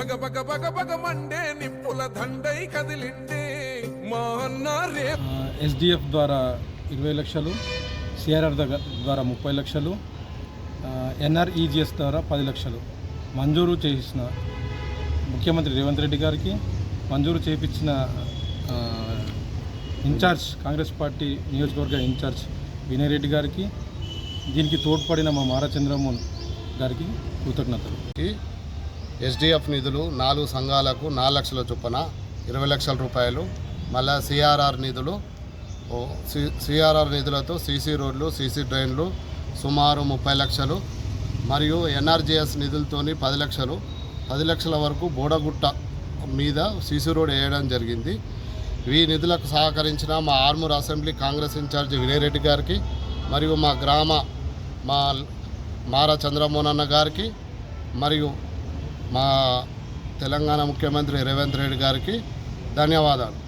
భగ భగ భగ భగ మండే నిప్పుల దండై కదిలిండే. మా అన్న రే ఎస్డిఎఫ్ ద్వారా ఇరవై లక్షలు సిఆర్ఆర్ ద్వారా ముప్పై లక్షలు ఎన్ఆర్ఈజిఎస్ ద్వారా పది లక్షలు మంజూరు చేసిన ముఖ్యమంత్రి రేవంత్ రెడ్డి గారికి మంజూరు చేయించిన ఇన్ఛార్జ్ కాంగ్రెస్ పార్టీ నియోజకవర్గ ఇన్ఛార్జ్ వినయ్ రెడ్డి గారికి దీనికి తోడ్పడిన మా మారా చంద్రమోహన్ గారికి కృతజ్ఞతలు. ఎస్డిఎఫ్ నిధులు నాలుగు సంఘాలకు నాలుగు లక్షల చొప్పున ఇరవై లక్షల రూపాయలు మళ్ళా సిఆర్ఆర్ నిధులు ఓ సి- సిఆర్ఆర్ నిధులతో సీసీ రోడ్లు సీసీ డ్రైన్లు సుమారు ముప్పై లక్షలు మరియు ఎన్ఆర్జీఎస్ నిధులతోని పది లక్షలు పది లక్షల వరకు బోడగుట్ట మీద సీసీ రోడ్ వేయడం జరిగింది. ఈ నిధులకు సహకరించిన మా ఆర్మూర్ అసెంబ్లీ కాంగ్రెస్ ఇన్ఛార్జి వినయరెడ్డి గారికి మరియు మా గ్రామ మా మారా చంద్రమోహన్ అన్న గారికి మరియు మా తెలంగాణ ముఖ్యమంత్రి రేవంత్ రెడ్డి గారికి ధన్యవాదాలు.